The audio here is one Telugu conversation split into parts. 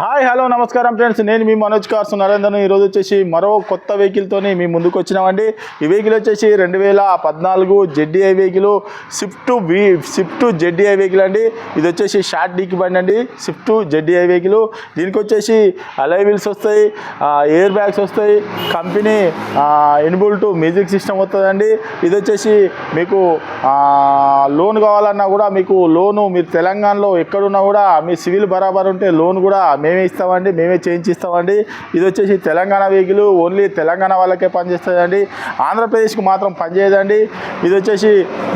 హాయ్ హలో నమస్కారం ఫ్రెండ్స్. నేను మీ మనోజ్ కార్స్ నరేందర్. ఈరోజు వచ్చేసి మరో కొత్త వెహికల్తోని మీ ముందుకు వచ్చినామండి. ఈ వెహికల్ వచ్చేసి రెండు వేల పద్నాలుగు ZDI vehicle Swift V Swift ZDI vehicle అండి. ఇది వచ్చేసి షార్ట్ డీకి బండి అండి. స్విఫ్ట్ జెడ్డీఐ వెహికల్ దీనికి వచ్చేసి అలై వీల్స్ వస్తాయి ఎయిర్ బ్యాగ్స్ వస్తాయి. Company enable to music system వస్తుందండి. ఇది వచ్చేసి మీకు లోన్ కావాలన్నా కూడా మీకు లోను మీరు తెలంగాణలో ఎక్కడున్నా కూడా మీ సివిల్ బరాబర్ ఉంటే లోన్ కూడా మేమే ఇస్తామండి మేమే చేయించి ఇస్తామండి ఇది వచ్చేసి తెలంగాణ వెహికల్ ఓన్లీ తెలంగాణ వాళ్ళకే పనిచేస్తుందండి ఆంధ్రప్రదేశ్కి మాత్రం పనిచేయదండి. ఇది వచ్చేసి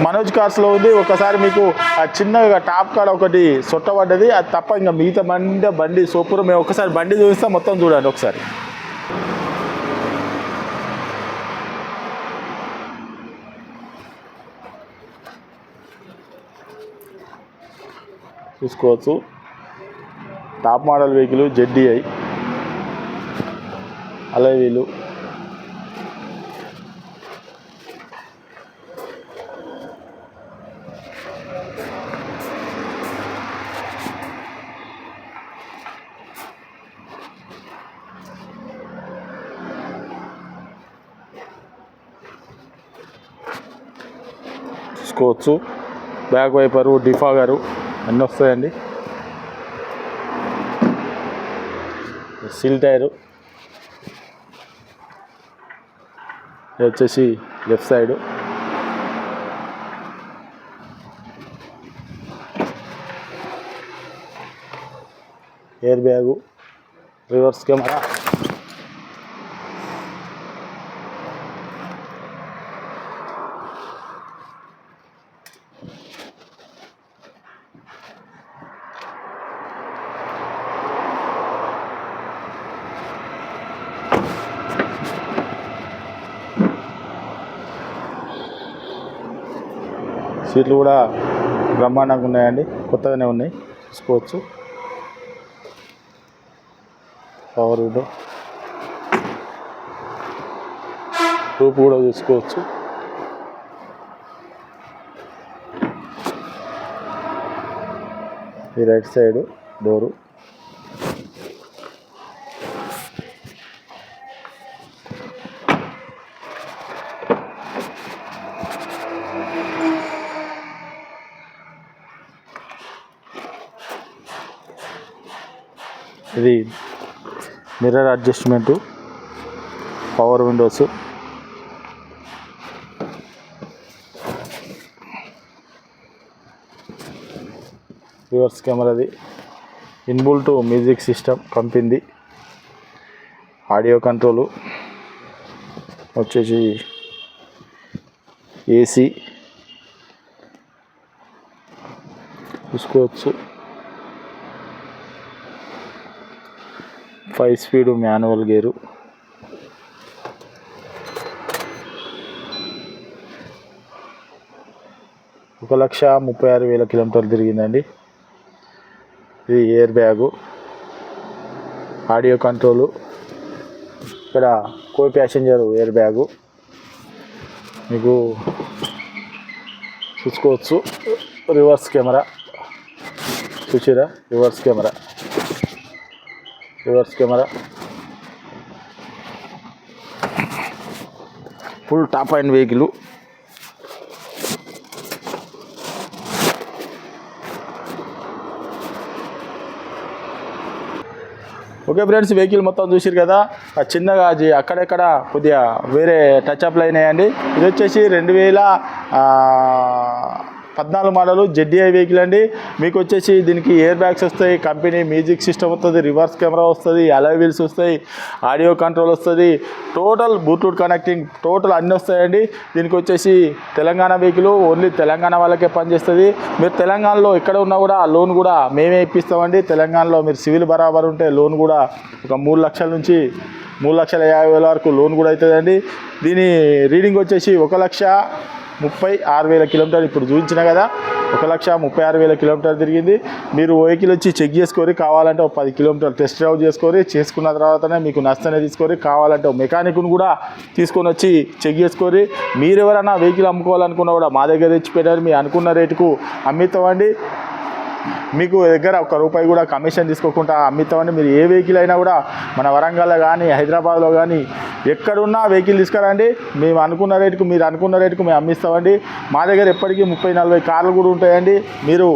మనోజ్ కార్స్లో ఉంది. ఒకసారి మీకు ఆ చిన్నగా టాప్ కార్ ఒకటి సొట్టబడ్డది. అది తప్ప ఇంకా మిగతా బండి బండి సూపర్. మేము ఒకసారి బండి చూపిస్తాం. మొత్తం చూడండి ఒకసారి. చూసుకోవచ్చు. Top model vehicle ZDI alloy wheel. చూసుకోవచ్చు. బ్యాక్ వైపరు డిఫాగరు అన్నీ వస్తాయండి? సిల్ టైరు. ఇది వచ్చేసి left side. Air bag reverse camera. సీట్లు కూడా బ్రహ్మాండంగా ఉన్నాయండి. కొత్తగానే ఉన్నాయి. చూసుకోవచ్చు పవర్ విండో రూపు కూడా చూసుకోవచ్చు ఈ రైట్ సైడ్ డోరు. ఇది mirror adjustment power windows. Reverse కెమెరాది. Inbuilt music system పంపింది. ఆడియో కంట్రోలు వచ్చేసి ఏసీ. చూసుకోవచ్చు. Five speed manual gear. ఒక లక్ష ముప్పై ఆరు వేల కిలోమీటర్లు తిరిగిందండి. ఇది ఎయిర్ బ్యాగు ఆడియో కంట్రోలు ఇక్కడ కో ప్యాసింజర్ ఎయిర్ బ్యాగు. మీకు చూసుకోవచ్చు. Reverse camera. చూసిరా? Reverse camera. Reverse camera full top and vehicle okay friends vehicle మొత్తం చూసిరు కదా? ఆ చిన్నగా అది అక్కడెక్కడ కొద్దిగా వేరే టచ్ అప్లు అయినాయండి. ఇది వచ్చేసి రెండు వేల పద్నాలుగు మోడలు జెడ్డీఐ వెహికల్ అండి. మీకు వచ్చేసి దీనికి ఎయిర్ బ్యాగ్స్ వస్తాయి కంపెనీ మ్యూజిక్ సిస్టమ్ వస్తుంది రివర్స్ కెమెరా వస్తుంది అలై వీల్స్ వస్తాయి ఆడియో కంట్రోల్ వస్తుంది టోటల్ బ్లూటూత్ కనెక్టింగ్ టోటల్ అన్నీ వస్తాయండి. దీనికి వచ్చేసి తెలంగాణ వెహికల్ ఓన్లీ తెలంగాణ వాళ్ళకే పనిచేస్తుంది. మీరు తెలంగాణలో ఎక్కడ ఉన్నా కూడా ఆ లోన్ కూడా మేమే ఇప్పిస్తామండి. తెలంగాణలో మీరు సివిల్ బరాబర్ ఉంటే లోన్ కూడా ఒక మూడు లక్షల నుంచి మూడు లక్షల యాభై వేల వరకు లోన్ కూడా అవుతుందండి దీని రీడింగ్ వచ్చేసి ఒక లక్ష ముప్పై ఆరు వేల కిలోమీటర్లు ఇప్పుడు చూపించిన కదా. ఒక లక్ష ముప్పై ఆరు వేల కిలోమీటర్లు తిరిగింది. మీరు వెహికల్ వచ్చి చెక్ చేసుకొని కావాలంటే ఒక పది కిలోమీటర్లు టెస్ట్ డ్రైవ్ చేసుకొని చేసుకున్న తర్వాతనే మీకు నష్టనే తీసుకొని కావాలంటే ఒక మెకానిక్ను కూడా తీసుకొని వచ్చి చెక్ చేసుకొని మీరు ఎవరైనా వెహికల్ అమ్ముకోవాలనుకున్నా కూడా మా దగ్గర తెచ్చిపెట్టారు మీ అనుకున్న రేటుకు అమ్మితామండి మీకు దగ్గర ఒక రూపాయి కూడా కమిషన్ తీసుకోకుండా అమ్మితామని మీరు ఏ వెహికల్ అయినా కూడా మన వరంగల్లో కానీ హైదరాబాద్లో కానీ ఎక్కడున్నా వెహికల్ తీసుకురండి. మేము అనుకున్న రేటుకు మీరు అనుకున్న రేటుకు మేము అమ్మిస్తామండి. మా దగ్గర ఎప్పటికీ ముప్పై నలభై కార్లు కూడా ఉంటాయండి. మీరు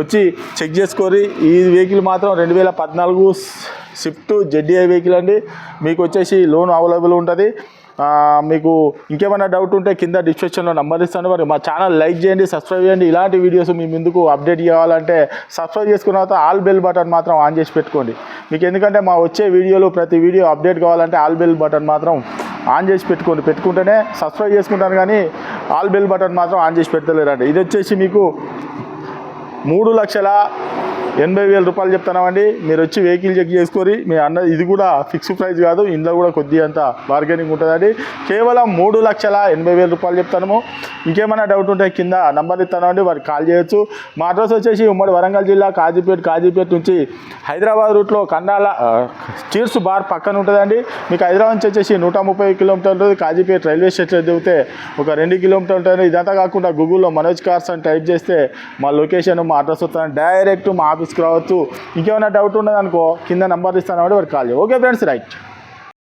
వచ్చి చెక్ చేసుకోరి ఈ వెహికల్ మాత్రం రెండు వేల పద్నాలుగు స్విఫ్ట్ జెడ్డీఐ వెహికల్ అండి. మీకు వచ్చేసి లోన్ అవైలబుల్ ఉంటుంది. మీకు ఇంకేమైనా డౌట్ ఉంటే కింద డిస్క్రిప్షన్లో నంబర్ ఇస్తాను. మరి మా ఛానల్ లైక్ చేయండి సబ్స్క్రైబ్ చేయండి. ఇలాంటి వీడియోస్ మీ ముందుకు అప్డేట్ చేయాలంటే సబ్స్క్రైబ్ చేసుకున్న తర్వాత ఆల్ బెల్ బటన్ మాత్రం ఆన్ చేసి పెట్టుకోండి. మీకు ఎందుకంటే మా వచ్చే వీడియోలు ప్రతి వీడియో అప్డేట్ కావాలంటే ఆల్ బెల్ బటన్ మాత్రం ఆన్ చేసి పెట్టుకోండి. పెట్టుకుంటేనే సబ్స్క్రైబ్ చేసుకుంటాను కానీ ఆల్ బెల్ బటన్ మాత్రం ఆన్ చేసి పెట్టలేరండి ఇది వచ్చేసి మీకు మూడు లక్షల ఎనభై వేల రూపాయలు చెప్తున్నామండి. మీరు వచ్చి వెహికల్ చెక్ చేసుకొని మీ అన్న ఇది కూడా ఫిక్స్ ప్రైస్ కాదు ఇందులో కూడా కొద్ది అంత బార్గెనింగ్ ఉంటుందండి. కేవలం మూడు లక్షల ఎనభై వేల రూపాయలు చెప్తాము ఇంకేమైనా డౌట్ ఉంటే కింద నంబర్ ఇస్తానండి వారికి కాల్ చేయొచ్చు. మా అడ్రస్ వచ్చేసి ఉమ్మడి వరంగల్ జిల్లా కాజీపేట కాజీపేట నుంచి హైదరాబాద్ రూట్లో కండాల చీర్స్ బార్ పక్కన ఉంటుందండి. మీకు హైదరాబాద్ నుంచి వచ్చేసి నూట ముప్పై కిలోమీటర్లు ఉంటుంది. కాజీపేట రైల్వే స్టేషన్ దిగితే ఒక రెండు కిలోమీటర్లు ఉంటుంది. ఇదంతా కాకుండా గూగుల్లో మనోజ్ కార్స్ అని టైప్ చేస్తే మా లొకేషన్ మా అడ్రస్ వస్తాను డైరెక్ట్ మా ఆఫీస్కి రావచ్చు. ఇంకేమైనా డౌట్ ఉన్నదనుకో కింద నంబర్ ఇస్తాను వాడికి కాల్ చేయ ఓకే ఫ్రెండ్స్ రైట్